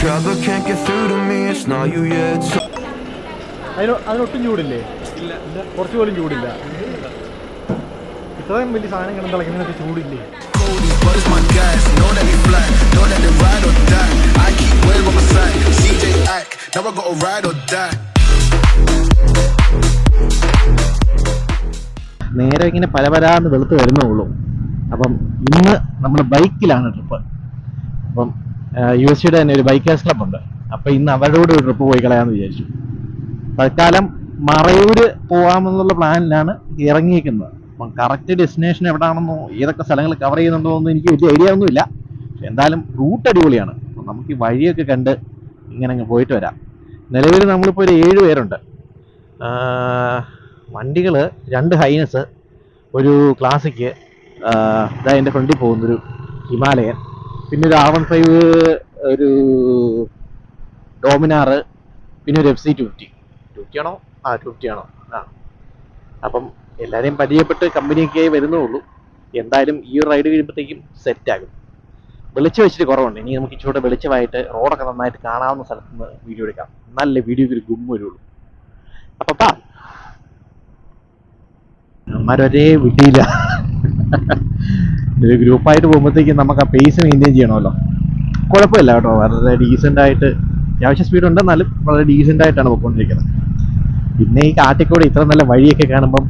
trouble can't get through to me, it's not you yet. So അതിന് അതിനൊട്ടും ചൂടില്ലേ കുറച്ച് പോലും ചൂടില്ല ഇത്രയും വലിയ സാധനം കിടന്ന് തിളക്കുന്നതിനൊക്കെ ചൂടില്ലേ but it's my guys. Know that we fly, know that they ride or die. I keep wave on my side. CJ Ack, now I gotta ride or die. നേരെ ഇങ്ങനെ പല പരാന്ന് വെളുത്ത് വരുന്നുള്ളൂ അപ്പം ഇന്ന് നമ്മുടെ ബൈക്കിലാണ് ട്രിപ്പ് അപ്പം യു എസ് സിയുടെ തന്നെ ഒരു ബൈക്കേഴ്സ് ക്ലബ് ഉണ്ട് അപ്പൊ ഇന്ന് അവരോട് ഒരു ട്രിപ്പ് പോയി കളയാന്ന് വിചാരിച്ചു. തൽക്കാലം മറയൂര് പോകാമെന്നുള്ള പ്ലാനിലാണ് ഇറങ്ങിയിരിക്കുന്നത്. അപ്പം കറക്റ്റ് ഡെസ്റ്റിനേഷൻ എവിടെയാണെന്നോ ഏതൊക്കെ സ്ഥലങ്ങൾ കവർ ചെയ്യുന്നുണ്ടോ എന്ന് എനിക്ക് വലിയ ഐഡിയ ഒന്നുമില്ല പക്ഷെ എന്തായാലും റൂട്ട് അടിപൊളിയാണ്. അപ്പം നമുക്ക് ഈ വഴിയൊക്കെ കണ്ട് ഇങ്ങനെ അങ്ങ് പോയിട്ട് വരാം. നിലവിൽ നമ്മളിപ്പോൾ ഒരു ഏഴ് പേരുണ്ട്. വണ്ടികൾ രണ്ട് ഹൈനസ് ഒരു ക്ലാസിക്ക് ഇതാ എന്റെ ഫ്രണ്ടിൽ പോകുന്നൊരു ഹിമാലയൻ. പിന്നെ ഒരു ആർ വൺ ഫൈവ് ഒരു ഡോമിനാറ് പിന്നെ ഒരു F C two fifty two ആണോ? ആ ടു ഫിഫ്റ്റി ആണോ? ആ. അപ്പം എല്ലാവരെയും പരിചയപ്പെട്ട് കമ്പനിയൊക്കെ ആയി വരുന്നേ ഉള്ളൂ എന്തായാലും ഈ ഒരു റൈഡ് കഴിയുമ്പോഴത്തേക്കും സെറ്റ് ആകും. വെളിച്ചം വെച്ചിട്ട് കുറവുണ്ട്. ഇനി നമുക്ക് ഇച്ചിരി വെളിച്ചമായിട്ട് റോഡൊക്കെ നന്നായിട്ട് കാണാവുന്ന സ്ഥലത്ത് നിന്ന് വീഡിയോ എടുക്കാം. നല്ല വീഡിയോയ്ക്ക് ഒരു ഗും വരുള്ളൂ. അപ്പം പാ. അമ്മമാരൊരേ വിട്ടിയില്ല ഒരു ഗ്രൂപ്പായിട്ട് പോകുമ്പോഴത്തേക്കും നമുക്ക് ആ പേസ് മെയിന്റെയിൻ ചെയ്യണമല്ലോ. കുഴപ്പമില്ല കേട്ടോ. വളരെ ഡീസന്റ് ആയിട്ട് അത്യാവശ്യം സ്പീഡ് ഉണ്ട്. എന്നാലും വളരെ ഡീസന്റ് ആയിട്ടാണ് പോയിക്കൊണ്ടിരിക്കുന്നത്. പിന്നെ ഈ കാട്ടിക്കൂടെ ഇത്ര നല്ല വഴിയൊക്കെ കാണുമ്പം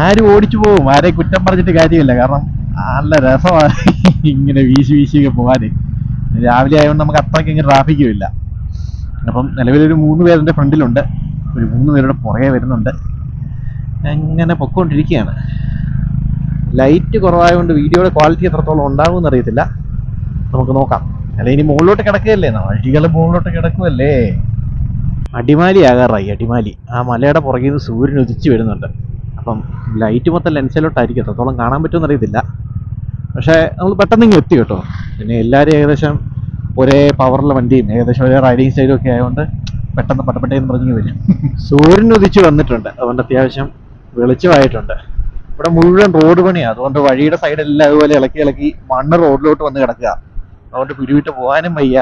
ആരും ഓടിച്ചു പോകും? ആരെയും കുറ്റം പറഞ്ഞിട്ട് കാര്യമില്ല. കാരണം നല്ല രസമാണ് ഇങ്ങനെ വീശി വീശിയൊക്കെ പോകാൻ. രാവിലെ ആയതുകൊണ്ട് നമുക്ക് അത്രയ്ക്ക് ഇങ്ങനെ ട്രാഫിക്കും ഇല്ല. അപ്പം നിലവിലൊരു മൂന്ന് പേരുടെ ഫ്രണ്ടിലുണ്ട്. ഒരു മൂന്ന് പേരുടെ പുറകെ വരുന്നുണ്ട്. അങ്ങനെ പൊക്കോണ്ടിരിക്കുകയാണ്. ലൈറ്റ് കുറവായതുകൊണ്ട് വീഡിയോയുടെ ക്വാളിറ്റി എത്രത്തോളം ഉണ്ടാകുമെന്ന് അറിയത്തില്ല. നമുക്ക് നോക്കാം. അല്ല ഇനി മുകളിലോട്ട് കിടക്കുകയല്ലേ? വഴികൾ മുകളിലോട്ട് കിടക്കുമല്ലേ അടിമാലി ആകാറായി അടിമാലി. ആ മലയുടെ പുറകിൽ നിന്ന് സൂര്യൻ ഉദിച്ചു വരുന്നുണ്ട്. അപ്പം ലൈറ്റ് മൊത്തം ലെൻസിലോട്ടായിരിക്കും. എത്രത്തോളം കാണാൻ പറ്റുമെന്ന് അറിയത്തില്ല. പക്ഷേ നമ്മൾ പെട്ടെന്ന് ഇങ്ങ് എത്തി കേട്ടോ. പിന്നെ എല്ലാവരും ഏകദേശം ഒരേ പവറുള്ള വണ്ടിയും ഏകദേശം ഒരേ റൈഡിങ് സ്റ്റൈലും ഒക്കെ ആയതുകൊണ്ട് പെട്ടെന്ന് പട്ടപ്പെട്ടേന്ന് പറഞ്ഞു വരും. സൂര്യൻ ഉദിച്ച് വന്നിട്ടുണ്ട്. അതുകൊണ്ട് അത്യാവശ്യം വെളിച്ചമായിട്ടുണ്ട്. ഇവിടെ മുഴുവൻ റോഡ് പണിയാണ് അതുകൊണ്ട് വഴിയുടെ സൈഡെല്ലാം അതുപോലെ ഇളക്കി ഇളക്കി മണ്ണ് റോഡിലോട്ട് വന്ന് കിടക്കുക. അതുകൊണ്ട് പിരിവിട്ട് പോകാനും വയ്യ.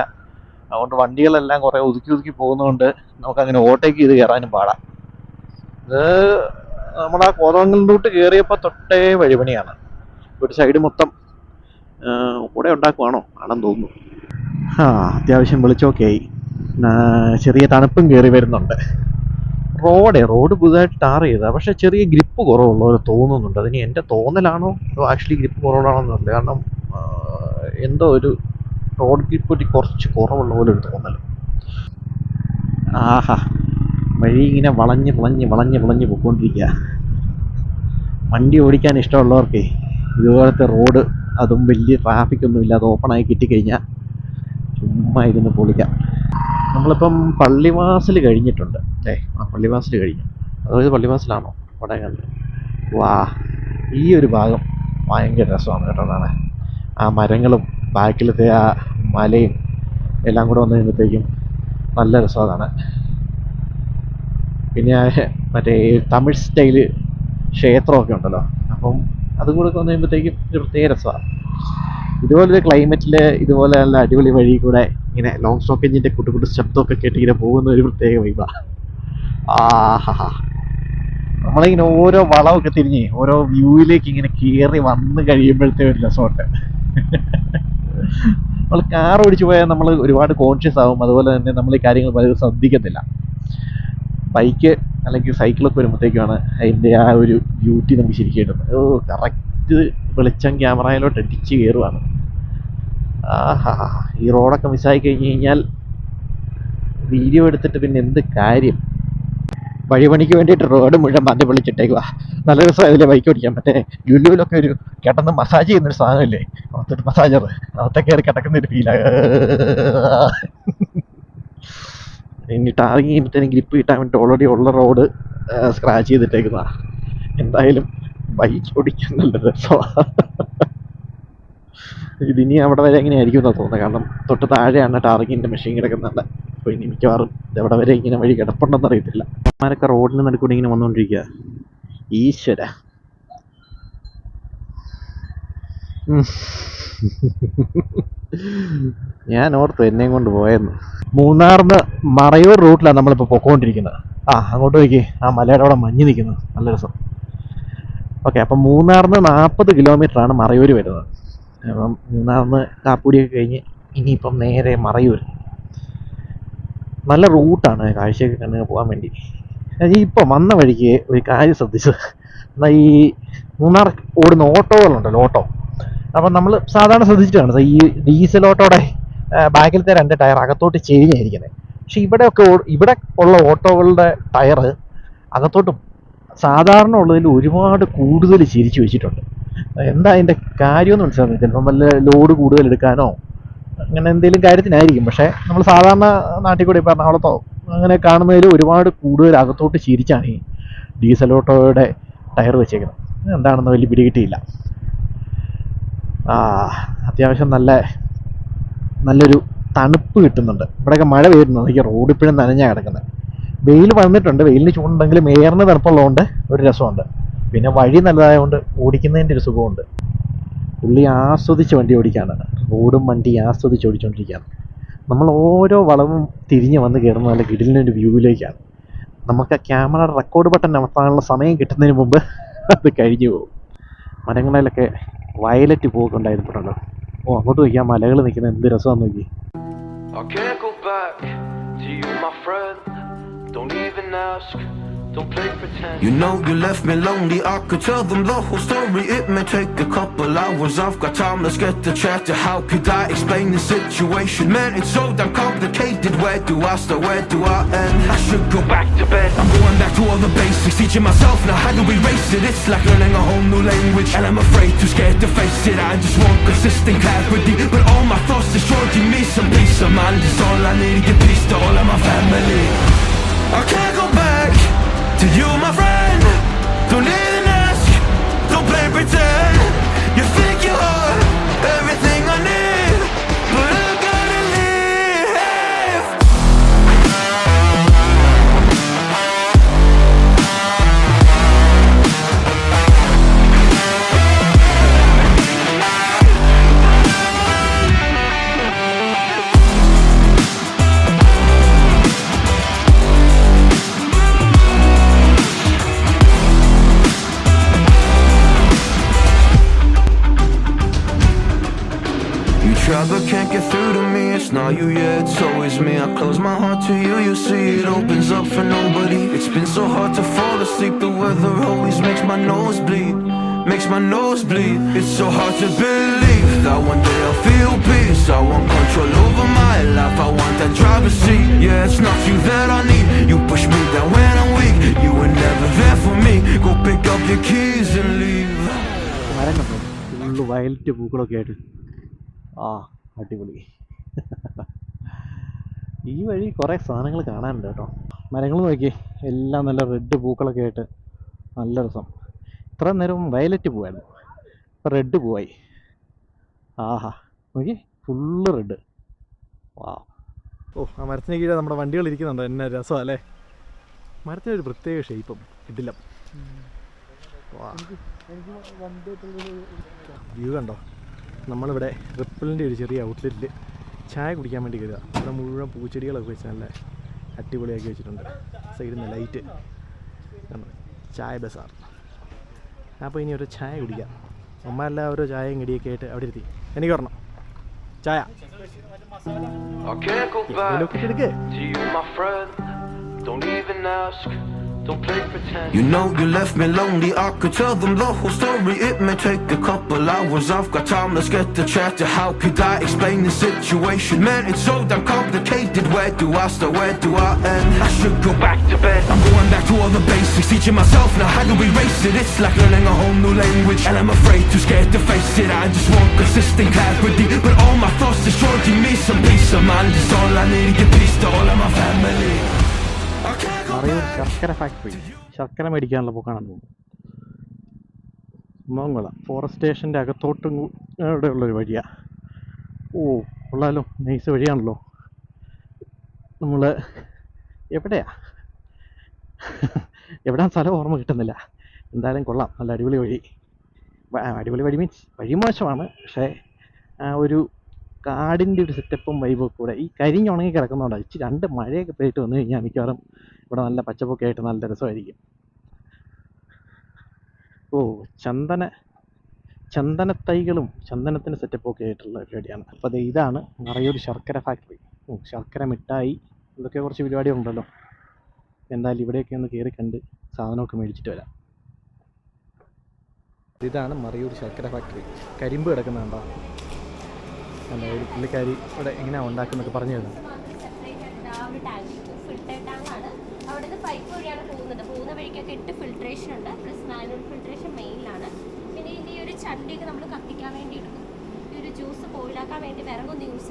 അതുകൊണ്ട് വണ്ടികളെല്ലാം കുറേ ഒതുക്കി ഒതുക്കി പോകുന്നതുകൊണ്ട് നമുക്ക് അങ്ങനെ ഓട്ടേക്ക് ചെയ്ത് കയറാനും പാടാം. ഇത് നമ്മുടെ ആ കോതമംഗലിലോട്ട് കയറിയപ്പോൾ തൊട്ടേ വഴിപണിയാണ് ഒരു സൈഡ് മൊത്തം കൂടെ ഉണ്ടാക്കുവാണോ? ആണെന്ന് തോന്നുന്നു. ആ അത്യാവശ്യം വിളിച്ചോക്കെ ആയി. ചെറിയ തണുപ്പും കയറി വരുന്നുണ്ട്. റോഡേ റോഡ് പുതുതായിട്ട് ടാർ ചെയ്താ പക്ഷേ ചെറിയ ഗ്രിപ്പ് കുറവുള്ള പോലെ തോന്നുന്നുണ്ട്. അതിന് എന്റെ തോന്നലാണോ? ആക്ച്വലി ഗ്രിപ്പ് കുറവുള്ളതാണോ എന്നറിയില്ല. കാരണം എന്തോ ഒരു റോഡ് ഗ്രിപ്പ് കുറച്ച് കുറവുള്ള പോലെ ഒരു തോന്നൽ. ആഹാ. വഴി ഇങ്ങനെ വളഞ്ഞ് വളഞ്ഞ് വളഞ്ഞ് വളഞ്ഞ് പോയിക്കൊണ്ടിരിക്കുക വണ്ടി ഓടിക്കാൻ ഇഷ്ടമുള്ളവർക്കേ ഇതുപോലത്തെ റോഡ് അതും വലിയ ട്രാഫിക് ഒന്നും ഇല്ലാതെ ഓപ്പണായി കിട്ടിക്കഴിഞ്ഞാൽ ചുമ്മാ ഇരുന്ന് പൊളിക്കാം. നമ്മളിപ്പം പള്ളിവാസൽ കഴിഞ്ഞിട്ടുണ്ട്. ഏ ആ പള്ളിവാസൽ കഴിഞ്ഞു അതായത് പള്ളിവാസലാണോ? അവിടെ വാ ഈ ഒരു ഭാഗം ഭയങ്കര രസമാണ് കേട്ടോ കാണാൻ ആ മരങ്ങളും ബാക്കിലത്തെ ആ മലയും എല്ലാം കൂടെ വന്നു കഴിയുമ്പോഴത്തേക്കും നല്ല രസമാണ് കാണാൻ പിന്നെ മറ്റേ തമിഴ് സ്റ്റൈൽ ക്ഷേത്രമൊക്കെ ഉണ്ടല്ലോ. അപ്പം അതും കൂടെ വന്നു കഴിയുമ്പോഴത്തേക്കും ഒരു പ്രത്യേക രസമാണ്. ഇതുപോലൊരു ക്ലൈമറ്റിൽ ഇതുപോലെ നല്ല അടിപൊളി വഴി കൂടെ ഇങ്ങനെ ലോങ് സ്റ്റോക്ക് എഞ്ചിന്റെ കുട്ടു ശബ്ദമൊക്കെ കേട്ട് ഇങ്ങനെ പോകുന്ന ഒരു പ്രത്യേക വൈബാണ് ആഹാ. നമ്മളിങ്ങനെ ഓരോ വളമൊക്കെ തിരിഞ്ഞ് ഓരോ വ്യൂവിലേക്ക് ഇങ്ങനെ കയറി വന്ന് കഴിയുമ്പോഴത്തെ ഒരു രസമുണ്ട് നമ്മൾ കാർ ഓടിച്ചു പോയാൽ നമ്മൾ ഒരുപാട് കോൺഷ്യസ് ആവും. അതുപോലെ തന്നെ നമ്മൾ ഈ കാര്യങ്ങൾ പലതും ശ്രദ്ധിക്കത്തില്ല. ബൈക്ക് അല്ലെങ്കിൽ സൈക്കിളൊക്കെ വരുമ്പോഴത്തേക്കാണ് അതിന്റെ ആ ഒരു ബ്യൂട്ടി നമുക്ക് ശരിക്കും കിട്ടുന്നത്. ഓ കറക്റ്റ് വെളിച്ചം ക്യാമറയിലോട്ട് അടിച്ച് കയറുവാണ് ആഹാ. ഈ റോഡൊക്കെ മിസ്സായി കഴിഞ്ഞ് കഴിഞ്ഞാൽ വീഡിയോ എടുത്തിട്ട് പിന്നെ എന്ത് കാര്യം? വഴിപണിക്ക് വേണ്ടിയിട്ട് റോഡ് മുഴുവൻ പന്തി വിളിച്ചിട്ടേക്കുവാ നല്ല രസമായതില്ലേ ബൈക്ക് ഓടിക്കാൻ. മറ്റേ ലുലുവിലൊക്കെ ഒരു കിടന്ന് മസാജ് ചെയ്യുന്നൊരു സാധനമില്ലേ? അകത്തൊരു മസാജർ അകത്തെ കയറി കിടക്കുന്ന ഒരു ഫീലാണ് ഇനി ടാറിങ് ചെയ്യുമ്പോഴത്തേനും ഗ്രിപ്പ് കിട്ടാൻ വേണ്ടി ഓൾറെഡി ഉള്ള റോഡ് സ്ക്രാച്ച് ചെയ്തിട്ടേക്കുന്നതാ എന്തായാലും ബൈക്ക് ഓടിക്കാൻ നല്ല രസമാണ് ഇതിനി അവിടെ വരെ എങ്ങനെയായിരിക്കും എന്നാണ് തോന്നുന്നത് കാരണം തൊട്ട് താഴെയാണ് ടാറിങ്ങിന്റെ മെഷീൻ കിടക്കുന്നുണ്ട് അപ്പോൾ ഇനി മിക്കവാറും എവിടെ വരെ ഇങ്ങനെ വഴി കിടപ്പുണ്ടെന്ന് അറിയത്തില്ല. അമ്മമാരൊക്കെ റോഡിന് നടുക്കൂടി ഇങ്ങനെ വന്നുകൊണ്ടിരിക്കുക ഈശ്വര. ഞാൻ ഓർത്തു എന്നെയും കൊണ്ട് പോയെന്ന്. മൂന്നാറിന്ന് മറയൂർ റൂട്ടിലാണ് നമ്മളിപ്പോൾ പൊക്കോണ്ടിരിക്കുന്നത്. ആ അങ്ങോട്ട് നോക്കി ആ മലയുടെ അവിടെ മഞ്ഞ് നിൽക്കുന്നത് നല്ല രസം. ഓക്കെ അപ്പം മൂന്നാറിന്ന് നാൽപ്പത് ആണ് മറയൂർ വരുന്നത്. അപ്പം മൂന്നാറിന്ന് കാപ്പൂടിയൊക്കെ കഴിഞ്ഞ് ഇനിയിപ്പം നേരെ മറയൂർ നല്ല റൂട്ടാണ് കാഴ്ചയൊക്കെ കണ്ടു പോകാൻ വേണ്ടി. ഞാൻ ഈ ഇപ്പം വന്ന വഴിക്ക് ഒരു കാര്യം ശ്രദ്ധിച്ചത്. എന്നാൽ ഈ മൂന്നാർ ഓടുന്ന ഓട്ടോകളുണ്ടല്ലോ ഓട്ടോ. അപ്പം നമ്മൾ സാധാരണ ശ്രദ്ധിച്ചിട്ടാണ്. ഈ ഡീസൽ ഓട്ടോയുടെ ബാക്കിലത്തെ രണ്ട് ടയർ അകത്തോട്ട് ചെരിഞ്ഞായിരിക്കുന്നത് പക്ഷെ ഇവിടെയൊക്കെ ഇവിടെ ഉള്ള ഓട്ടോകളുടെ ടയർ അകത്തോട്ട് സാധാരണ ഉള്ളതിൽ ഒരുപാട് കൂടുതൽ ചിരിച്ചു വെച്ചിട്ടുണ്ട്. എന്താ അതിന്റെ കാര്യമെന്ന് മനസ്സിലാകുന്നില്ല ചിലപ്പം വല്ല ലോഡ് കൂടുതൽ എടുക്കാനോ അങ്ങനെ എന്തെങ്കിലും കാര്യത്തിനായിരിക്കും. പക്ഷേ നമ്മൾ സാധാരണ നാട്ടിൽ കൂടി ഇപ്പോൾ എറണാകുളത്തോ അങ്ങനെ കാണുന്നതിൽ ഒരുപാട് കൂടുതൽ അകത്തോട്ട് ചിരിച്ചാണ് ഈ ഡീസൽ ഓട്ടോയുടെ ടയർ വെച്ചേക്കുന്നത്. എന്താണെന്ന് വലിയ പിടികിട്ടിയില്ല അത്യാവശ്യം നല്ല നല്ലൊരു തണുപ്പ് കിട്ടുന്നുണ്ട്. ഇവിടെയൊക്കെ മഴ പെയ്യുന്നുണ്ട്. എനിക്ക് റോഡ് ഇപ്പോഴും നനഞ്ഞാ കിടക്കുന്നത്. വെയിൽ വന്നിട്ടുണ്ട്. വെയിലിന് ചൂടുണ്ടെങ്കിലും എയറിന് തണുപ്പുള്ളതുകൊണ്ട് ഒരു രസമുണ്ട്. പിന്നെ വഴി നല്ലതായതുകൊണ്ട് ഓടിക്കുന്നതിന്റെ ഒരു സുഖമുണ്ട്. പുള്ളി ആസ്വദിച്ച് വണ്ടി ഓടിക്കുകയാണ് റോഡും വണ്ടി ആസ്വദിച്ച് ഓടിച്ചുകൊണ്ടിരിക്കുകയാണ് നമ്മൾ ഓരോ വളവും തിരിഞ്ഞ് വന്ന് കയറുന്ന നല്ല കിടിലിനൊരു വ്യൂവിലേക്കാണ്. നമുക്ക് ആ ക്യാമറ റെക്കോർഡ് ബട്ടൺ അമർത്താനുള്ള സമയം കിട്ടുന്നതിന് മുമ്പ് അത് കഴിഞ്ഞു പോകും. മരങ്ങളിലൊക്കെ വയലറ്റ് പൂവൊക്കെ ഉണ്ടായിരുന്നുണ്ടല്ലോ ഓ അങ്ങോട്ട് നോക്കി ആ മലകൾ നിൽക്കുന്ന എന്ത് രസമാണെന്ന് നോക്കി. Don't even ask. You know you left me lonely, I could tell them the whole story. It may take a couple hours, I've got time, let's get the chat. How could I explain the situation? Man, it's so damn complicated. Where do I start, where do I end? I should go back to bed. I'm going back to all the basics, teaching myself now how to erase it. It's like learning a whole new language, and I'm afraid, too scared to face it. I just want consistent clarity, but all my thoughts destroy. Give me some peace of mind, is all I need to get peace to all of my family. I can't to you, my friend. Don't even ask, don't play pretend. My nose bleed. It's so hard to believe that one day I'll feel peace. I want control over my life. I want that driver's seat. Yeah, it's not you that I need. You push me down when I'm weak. You were never there for me. Go pick up your keys and leave. Violet പൂക്കളൊക്കെ ആയിട്ട് ആ അടിപൊളി ഈ വഴി കുറേ സാധനങ്ങൾ കാണാനുണ്ട് കേട്ടോ മരങ്ങൾ നോക്കി എല്ലാം നല്ല റെഡ് പൂക്കളൊക്കെ ആയിട്ട് നല്ല രസം ഇത്ര നേരം വയലറ്റ് പോവായിരുന്നു. ഇപ്പം റെഡ് പോവായി. ആഹാ. നോക്കി ഫുള്ള് റെഡ് വാ ഓ ആ മരത്തിന് കീഴെ നമ്മുടെ വണ്ടികൾ ഇരിക്കുന്നുണ്ട്? എന്നെ രസമാണ് അല്ലേ? മരത്തിനൊരു പ്രത്യേക ഷേപ്പും കിട്ടില്ല വാ വ്യൂ കണ്ടോ? നമ്മളിവിടെ റിപ്പിളിന്റെ ഒരു ചെറിയ ഔട്ട്ലെറ്റിൽ ചായ കുടിക്കാൻ വേണ്ടി കരുതുക ഇവിടെ മുഴുവൻ പൂച്ചെടികളൊക്കെ വെച്ച് നല്ല അടിപൊളിയാക്കി വെച്ചിട്ടുണ്ട്. സൈഡിൽ നിന്ന് ലൈറ്റ് ചായ ബസാർ അപ്പോൾ ഇനി ഒരു ചായ കുടിക്കാം. അമ്മ എല്ലാവരും ചായയും കടിയൊക്കെ ആയിട്ട് അവിടെ ഇരുത്തി. എനിക്ക് പറഞ്ഞോ ചായ. ലോക്കറ്റ് എടുക്കേ. You. Know you left me lonely. I could tell them the whole story. It may take a couple hours. I've got time. Let's get the chat. How could I explain the situation? Man, it's so damn complicated. Where do I start? Where do I end? I should go back to bed. I'm going back to all the basics, teaching myself now how to erase it. It's like learning a whole new language, and I'm afraid, too scared to face it. I just want consistent clarity, but all my thoughts destroy. Give me some peace of mind. Is all I need Marayoor ശർക്കര factory ശർക്കര മേടിക്കാനുള്ള പോക്കാണെന്ന് തോന്നുന്നു മോങ്ങോള forest സ്റ്റേഷന്റെ അകത്തോട്ടും കൂ- ഇവിടെ ഉള്ളൊരു വഴിയാണ് ഓ കൊള്ളാലോ. നൈസ് വഴിയാണല്ലോ. നമ്മൾ എവിടെയാ? എവിടാ സ്ഥലം ഓർമ്മ കിട്ടുന്നില്ല. എന്തായാലും കൊള്ളാം. നല്ല അടിപൊളി വഴി. അടിപൊളി വഴി മീൻസ് വഴി മോശമാണ്. പക്ഷേ ഒരു കാടിന്റെ ഒരു സെറ്റപ്പും വൈബും കൂടെ. ഈ കരിഞ്ഞുണങ്ങി കിടക്കുന്നതുകൊണ്ടാണ് ഇച്ചിരി രണ്ട് മഴയൊക്കെ പെയ്തിട്ട് വന്നു കഴിഞ്ഞാൽ മിക്കവാറും ഇവിടെ നല്ല പച്ചപ്പൊക്കെ ആയിട്ട് നല്ല രസമായിരിക്കും. ഓ ചന്ദന ചന്ദനത്തൈകളും ചന്ദനത്തിന് സെറ്റപ്പൊക്കെ ആയിട്ടുള്ള പരിപാടിയാണ്. അപ്പോൾ അത് ഇതാണ് നിറയൊരു ശർക്കര ഫാക്ടറി ശർക്കര മിഠായി ഇതൊക്കെ കുറച്ച് പരിപാടി ഉണ്ടല്ലോ. എന്തായാലും ഇവിടെയൊക്കെ ഒന്ന് കയറി കണ്ട് സാധനമൊക്കെ മേടിച്ചിട്ട് വരാം. ഇതാണ് മറയൂർ ശർക്കര ഫാക്ടറി കരിമ്പ് കിടക്കുന്നുണ്ടോ? അല്ല ഒരു പുള്ളിക്കാരി ഇവിടെ എങ്ങനെയാണ് ഉണ്ടാക്കുന്നൊക്കെ പറഞ്ഞു തരുന്നത്? പൈപ്പ് വഴിയാണ് പോകുന്നത് ഫിൽട്രേഷൻ ഉണ്ട് ഫിൽട്രേഷൻ ഈ ഒരു നമ്മൾ വേണ്ടി ജ്യൂസ് പോയിലാക്കാൻ വേണ്ടി യൂസ്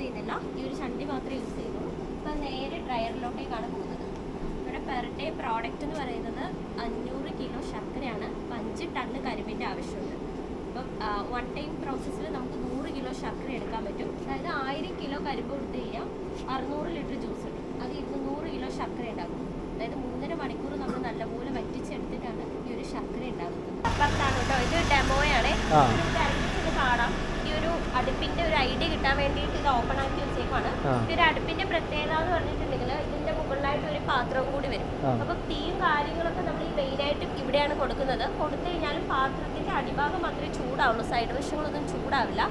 ഈ ഒരു ചണ്ടി യൂസ് നേരെ പോകുന്നത് ഇവിടെ എന്ന് പറയുന്നത് ശർക്കരയാണ് അപ്പം അഞ്ച് ടണ്ണ് കരിമ്പിന്റെ ആവശ്യമുണ്ട് അപ്പം വൺ ടൈം പ്രോസസ്സിൽ നമുക്ക് നൂറ് കിലോ ശർക്കര എടുക്കാൻ പറ്റും. അതായത് ആയിരം കിലോ കരിമ്പ് കൊടുത്തു കഴിഞ്ഞാൽ അറുന്നൂറ് ലിറ്റർ ജ്യൂസ് ഉണ്ട് അത് ഇരുന്നൂറ് കിലോ ശർക്കര ഉണ്ടാകും അതായത് മൂന്നര മണിക്കൂർ നമ്മൾ നല്ലപോലെ വറ്റിച്ചെടുത്തിട്ടാണ് ഈ ഒരു ശർക്കര ഉണ്ടാകുന്നത് അപ്പുറത്താണ് കേട്ടോ ഇത് ഡെമോയാണ്. കാണാം ഈ ഒരു അടുപ്പിന്റെ ഒരു ഐഡിയ കിട്ടാൻ വേണ്ടിയിട്ട് ഇത് ഓപ്പൺ ആക്കി വെച്ചേക്കാണ്. ഈ ഒരു അടുപ്പിന്റെ പ്രത്യേകത എന്ന് പറഞ്ഞിട്ടുണ്ടെങ്കിൽ ഇതിന്റെ മുകളിലായിട്ട് ഒരു പാത്രം കൂടി വരും. അപ്പൊ തീയും കാര്യങ്ങളൊക്കെ നമ്മൾ ഈ മെയിനായിട്ട് ഇവിടെയാണ് കൊടുക്കുന്നത്. കൊടുത്തു കഴിഞ്ഞാലും പാത്രത്തിന്റെ അടിഭാഗം മാത്രമേ ചൂടാവുള്ളൂ. സൈഡ് വശങ്ങളൊന്നും ചൂടാവില്ല.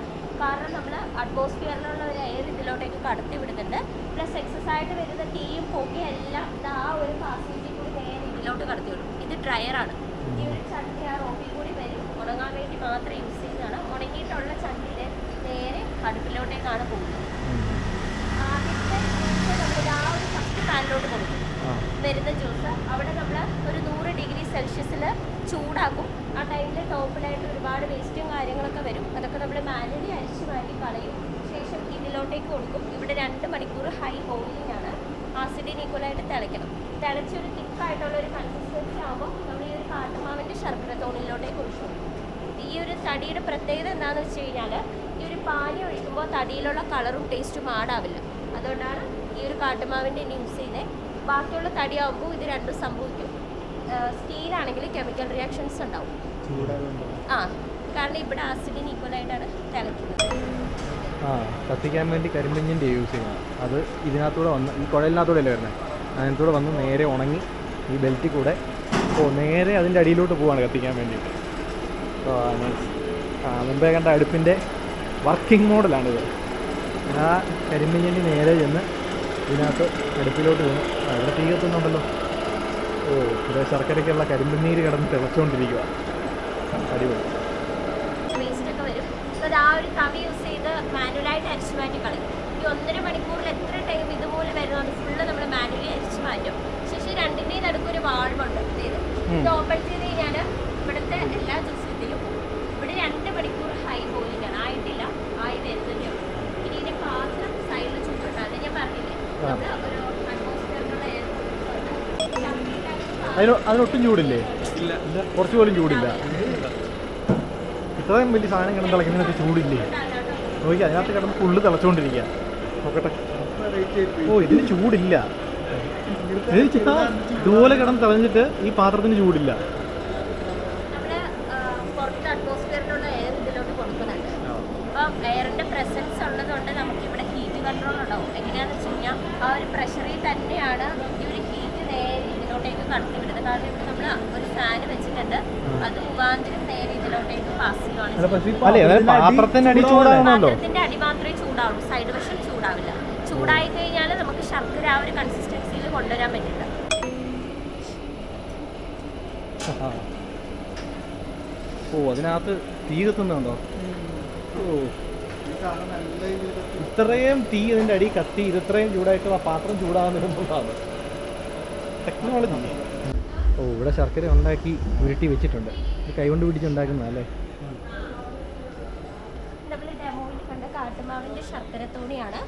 കാരണം നമ്മൾ അറ്റ്മോസ്ഫിയറിലുള്ള ഒരു എയർ ഇതിലോട്ടേക്ക് കടത്തി വിടുന്നുണ്ട്. പ്ലസ് എക്സസ് ആയിട്ട് വരുന്ന തീയും പുകയും എല്ലാം ഇത് ആ ഒരു പാസേജിൽ കൂടി നേരെ ഇതിലോട്ട് കടത്തി വിടും. ഇത് ഡ്രയറാണ് ഈ ഒരു ചണ്ടി ആ റോപ്പിൽ കൂടി വരും. ഉണങ്ങാൻ വേണ്ടി മാത്രം യൂസ് ചെയ്യുന്നതാണ്. ഉണങ്ങിയിട്ടുള്ള ചണ്ടിയിൽ നേരെ അടുപ്പിലോട്ടേക്കാണ് പോകുന്നത്. ആദ്യത്തെ ജ്യൂസ് നമ്മൾ ആ ഒരു ഫസ്റ്റ് പാനിലോട്ട് കൊടുക്കും. വരുന്ന ജ്യൂസ് അവിടെ നമ്മൾ ഒരു നൂറ് ഡിഗ്രി സെൽഷ്യസിൽ ചൂടാക്കും. ടൈമിൽ ടോപ്പിലായിട്ട് ഒരുപാട് വേസ്റ്റും കാര്യങ്ങളൊക്കെ വരും. അതൊക്കെ നമ്മൾ മാനുവലി അരിച്ചു മാറ്റി കളയും. ശേഷം ഇതിലോട്ടേക്ക് കൊടുക്കും. ഇവിടെ രണ്ട് മണിക്കൂർ ഹൈ ഓയിലിംഗ് ആണ്. ആസിഡിന് ഈക്വലായിട്ട് തിളയ്ക്കണം. തിളച്ചൊരു തിക്കായിട്ടുള്ള ഒരു കൺസിസ്റ്റൻസി ആകുമ്പോൾ നമ്മൾ ഈ ഒരു കാട്ടുമാവിന്റെ ശർക്കര തോണിലോട്ടേക്ക് ഒഴിച്ചു ഈ ഒരു തടിയുടെ പ്രത്യേകത എന്താണെന്ന് വെച്ച് കഴിഞ്ഞാൽ ഈ ഒരു പാനി ഒഴിക്കുമ്പോൾ തടിയിലുള്ള കളറും ടേസ്റ്റും ആടാവില്ല. അതുകൊണ്ടാണ് ഈ ഒരു കാട്ടുമാവിന്റെ യൂസ് ചെയ്യുന്നത് ബാക്കിയുള്ള തടിയാകുമ്പോൾ ഇത് രണ്ടും സംഭവിക്കും. സ്റ്റീലാണെങ്കിൽ കെമിക്കൽ റിയാക്ഷൻസ് ഉണ്ടാവും. ആ കാരണം ഇവിടെ ആസിഡിന് ഈക്വലായിട്ടാണ് തിളയ്ക്കുന്നത് ആ കത്തിക്കാൻ വേണ്ടി കരിമ്പഞ്ഞിന്റെ യൂസ് ചെയ്യുന്നത് അത് ഇതിനകത്തൂടെ വന്ന് ഈ കുഴലിനകത്തൂടെ അല്ലേ വരുന്നത് അതിനകത്തൂടെ വന്ന് നേരെ ഉണങ്ങി ഈ ബെൽറ്റിൽ കൂടെ ഓ നേരെ അതിന്റെ അടിയിലോട്ട് പോവാണ് കത്തിക്കാൻ വേണ്ടിയിട്ട്. ഓ ആ മുമ്പേ കണ്ട അടുപ്പിന്റെ വർക്കിംഗ് മോഡലാണിത് ആ കരിമ്പഞ്ഞിന്റെ നേരെ ചെന്ന് ഇതിനകത്ത് അടുപ്പിലോട്ട് പോകും അവിടെ തീ കത്തുന്നുണ്ടല്ലോ. ഓ ഇവിടെ ശർക്കരയ്ക്കുള്ള കരിമ്പനീര് കിടന്ന് തിളച്ചുകൊണ്ടിരിക്കുക അടിപൊളി. ആ ഒരു തവി യൂസ് ചെയ്ത് മാനുവലായിട്ട് അരിച്ചു മാറ്റി കളയും. ഈ ഒന്നര മണിക്കൂറിൽ എത്ര ടൈം ഇതുപോലെ വരുന്നു അത് ഫുള്ള് നമ്മൾ മാനുവലി അരിച്ചു മാറ്റും. ശേഷം രണ്ടിന്റെയും നടുക്ക് ഒരു വാൾവുണ്ട് അതായത് ഇത് ഓപ്പൺ ചെയ്ത് കഴിഞ്ഞാൽ ഇവിടുത്തെ എല്ലാ ഇവിടെ രണ്ട് മണിക്കൂർ ഹൈ ആയിട്ടില്ല. ആയി വരുന്നതേ ഉള്ളൂ ഇനി ഇതിന്റെ പാത്രം സൈഡിൽ ചൂടുണ്ടാകും ഞാൻ പറഞ്ഞില്ലേ? ഒരു അതിനൊട്ടും ചൂടില്ലേ? കുറച്ചുപോലും കുറച്ച് പോലും ചൂടില്ല. ഇത്രയും വലിയ സാധനം കിടന്ന് തിളക്കുന്നതിനൊക്കെ ചൂടില്ലേ? നോക്കി അതിനകത്ത് കിടന്ന് ഫുള്ള് തിളച്ചുകൊണ്ടിരിക്കുക നോക്കട്ടെ. ഓ ഇതിന് ചൂടില്ല. ഇതുപോലെ കിടന്ന് തിളഞ്ഞിട്ട് ഈ പാത്രത്തിന് ചൂടില്ല. എയറിന്റെ പ്രസൻസ് ഉള്ളതുകൊണ്ട് നമുക്ക് ഇവിടെ ഹീറ്റ് കൺട്രോൾ ഉണ്ടാവും. എങ്ങനെയാന്ന് വെച്ച് കഴിഞ്ഞാൽ ആ ഒരു പ്രഷറിൽ തന്നെയാണ് ഈ ഇതിലോട്ടേക്ക് കടത്തി വിടുന്നത്. കാരണം ഇവിടെ നമ്മൾ ഒരു ഫാൻ വെച്ചിട്ടുണ്ട്. അത് മുഖാന്തരം നേരെ ഇതിലോട്ടേക്ക് പാസ് ചെയ്യുവാണ് അല്ലേ പാത്രത്തിന്റെ അടി ചൂടാകണമല്ലോ പാത്രത്തിന്റെ അടി മാത്രമേ ചൂടാവുള്ളൂ സൈഡ് വശം ചൂടാവില്ല. ചൂടായി കഴിഞ്ഞാൽ നമുക്ക് ശർക്കര ആ ഒരു കൺസിസ്റ്റൻസിയിൽ കൊണ്ടുവരാൻ പറ്റില്ല. ഓ അതിനകത്ത് തീ കത്തുന്നുണ്ടോ? ഓ. ഇത്രയും തീ ഇതിന്റെ അടി കത്തി ഇത് ഇത്രയും ചൂടായിട്ടുള്ള പാത്രം ചൂടാകുന്നതാണ് ടെക്നോളജി ഓ ഇവിടെ ശർക്കര ഉണ്ടാക്കി ഉരുട്ടി വെച്ചിട്ടുണ്ട്. കൈകൊണ്ട് പിടിച്ചുണ്ടാക്കുന്നതല്ലേ നമ്മൾ ഡെമോയിൽ കണ്ട കാട്ടുമാവിന്റെ ശർക്കര തോണിയാണ്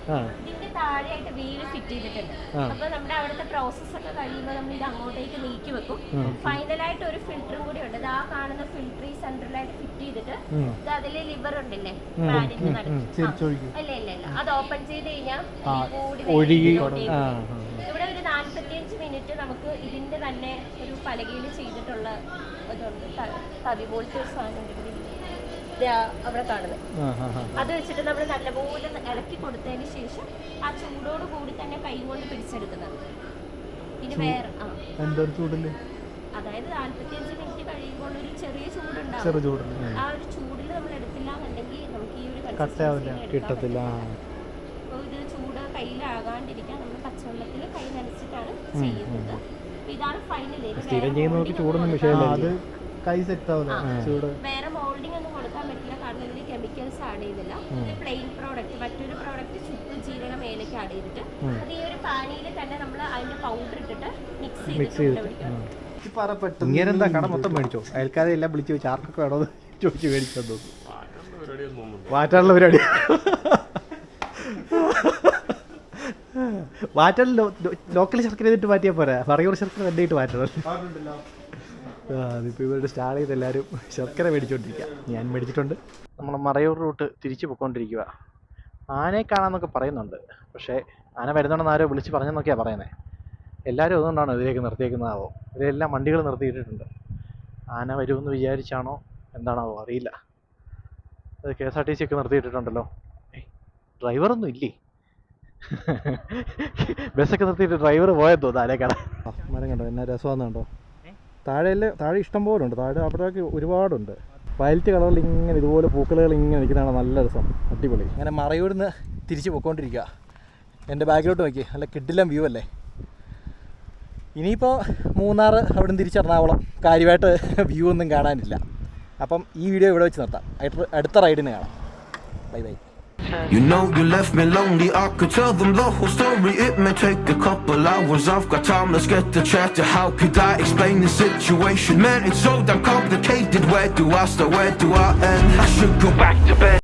ഇതിന്റെ താഴെയായിട്ട് വീൽ ഫിറ്റ് ചെയ്തിട്ടുണ്ട്. അപ്പൊ നമ്മുടെ അവിടുത്തെ പ്രോസസ് ഒക്കെ കഴിയുമ്പോൾ നമ്മൾ ഇത് അങ്ങോട്ടേക്ക് നീക്കി വെക്കും. ഫൈനലായിട്ട് ഒരു ഫിൽറ്ററും കൂടി ഉണ്ട്. ആ കാണുന്ന ഫിൽറ്റർ ഈ സെൻട്രലായിട്ട് ഫിറ്റ് ചെയ്തിട്ട്. ഇത് അതിൽ ലിവർ ഉണ്ടല്ലേ? ഉം, നടുക്ക്. ഇല്ല ഇല്ല അത് ഓപ്പൺ ചെയ്ത് കഴിഞ്ഞാൽ നാല്പത്തിയഞ്ച് മിനിറ്റ് നമുക്ക് ഇതിന്റെ തന്നെ ഒരു പലകയിൽ ചെയ്തിട്ടുള്ള ഇതുണ്ട്. തവി പോലത്തെ ഒരു സാധനം അവിടെ കാണുന്നത് അത് വെച്ചിട്ട് നമ്മൾ നല്ലപോലെ ഇളക്കി കൊടുത്തതിന് ശേഷം ആ ചൂടോട് കൂടി തന്നെ കൈ കൊണ്ട് പിടിച്ചെടുക്കുന്നത്. പിന്നെ വേറെ അതായത് നാല്പത്തിയഞ്ച് മിനിറ്റ് കഴിയുമ്പോൾ ഒരു ചെറിയ ചൂടുണ്ടാവും. ആ ഒരു ചൂടിൽ നമ്മൾ എടുത്തില്ല എന്നുണ്ടെങ്കിൽ നമുക്ക് ഈ ഒരു കിട്ടത്തില്ല ഇത് ചൂട് കയ്യിലാകാണ്ടിരിക്കാൻ പച്ചവെള്ളത്തിൽ കൈ നനച്ചിട്ടാണ് ചെയ്യുന്നത്. ഇതാണ് ഫൈനൽ സ്ഥിരം ചെയ്യുന്നവർക്ക് ചൂടൊന്നും അത് കൈ സെറ്റ് ആവില്ല ചൂട്. വേറെ മോൾഡിംഗ് ഒന്നും കൊടുക്കാൻ പറ്റില്ല. കാരണം ഇതിൽ കെമിക്കൽസ് ആഡ് ചെയ്തില്ല ഇത് പ്ലെയിൻ പ്രോഡക്റ്റ് മറ്റൊരു പ്രോഡക്റ്റ് ചുക്ക് ജീരകം ഏലയ്ക്ക് ആഡ് ചെയ്തിട്ട് അത് ഈ ഒരു പാനിയിൽ തന്നെ നമ്മൾ അതിന്റെ പൗഡർ ഇട്ടിട്ട് മിക്സ് ചെയ്തിട്ട് പിടിക്കണം ഈ പറ പെട്ടെന്ന് ഇങ്ങനെ എന്താ കട മൊത്തം മേടിച്ചോ? അയൽക്കാരെ എല്ലാം വിളിച്ചു വെച്ച് ആർക്കൊക്കെ വേണോ ചോദിച്ചു മേടിച്ചു തന്നു മാറ്റാനുള്ള പരിപാടി മാറ്റാൻ ലോക്കൽ ശർക്കര ചെയ്തിട്ട് മാറ്റിയാൽ പോരാ. പറയൂർ ശർക്കര തന്നെ ഇട്ട് മാറ്റണം ആ അതിപ്പോൾ ഇവരുടെ സ്റ്റാൾ ചെയ്ത് എല്ലാവരും ശർക്കര മേടിച്ചുകൊണ്ടിരിക്കുക ഞാൻ മേടിച്ചിട്ടുണ്ട്. നമ്മൾ മറയൂർ റൂട്ട് തിരിച്ചു പോയിക്കൊണ്ടിരിക്കുക ആനയെ കാണാമെന്നൊക്കെ പറയുന്നുണ്ട്. പക്ഷേ ആന വരുന്നുണ്ടെന്ന് ആരോ വിളിച്ച് പറഞ്ഞെന്നൊക്കെയാണ് പറയുന്നത് എല്ലാവരും അതുകൊണ്ടാണ് ഇതിലേക്ക് നിർത്തിയേക്കുന്നതാവോ? ഇതിലെല്ലാം വണ്ടികൾ നിർത്തിയിട്ടിട്ടുണ്ട്. ആന വരുമെന്ന് വിചാരിച്ചാണോ? എന്താണാവോ? അറിയില്ല. അത് K S R T C ഒക്കെ നിർത്തിയിട്ടിട്ടുണ്ടല്ലോ. ഏയ് ഡ്രൈവറൊന്നും ഇല്ലേ? ബസ്സൊക്കെ നിർത്തിയിട്ട് ഡ്രൈവർ പോയെന്ന് തോന്നുന്നു ആനേക്കാണ് മരം കണ്ടോ? എന്നാ രസമാണെന്ന് കണ്ടോ? താഴെ താഴെ ഇഷ്ടം പോലെ ഉണ്ട്. താഴെ അവിടെയൊക്കെ ഒരുപാടുണ്ട്. വയലറ്റ് കളറിൽ ഇങ്ങനെ ഇതുപോലെ പൂക്കളുകൾ ഇങ്ങനെ നിൽക്കുന്നതാണ് നല്ല രസം. അടിപൊളി. അങ്ങനെ മറയൂടുന്ന് തിരിച്ച് പോയിക്കൊണ്ടിരിക്കുക എന്റെ ബാക്കിലോട്ട് നോക്കി നല്ല കിഡിലം വ്യൂ അല്ലേ? ഇനിയിപ്പോൾ മൂന്നാർ അവിടെ നിന്ന് തിരിച്ചെറണാകുളം. കാര്യമായിട്ട് വ്യൂ ഒന്നും കാണാനില്ല. അപ്പം ഈ വീഡിയോ ഇവിടെ വെച്ച് നിർത്താം. അടുത്ത- അടുത്ത റൈഡിന് കാണാം. Bye bye You know you left me lonely, I could tell them the whole story It may take a couple hours, I've got time, let's get the chatter How could I explain the situation? Man, it's so damn complicated Where do I start, where do I end? I should go back to bed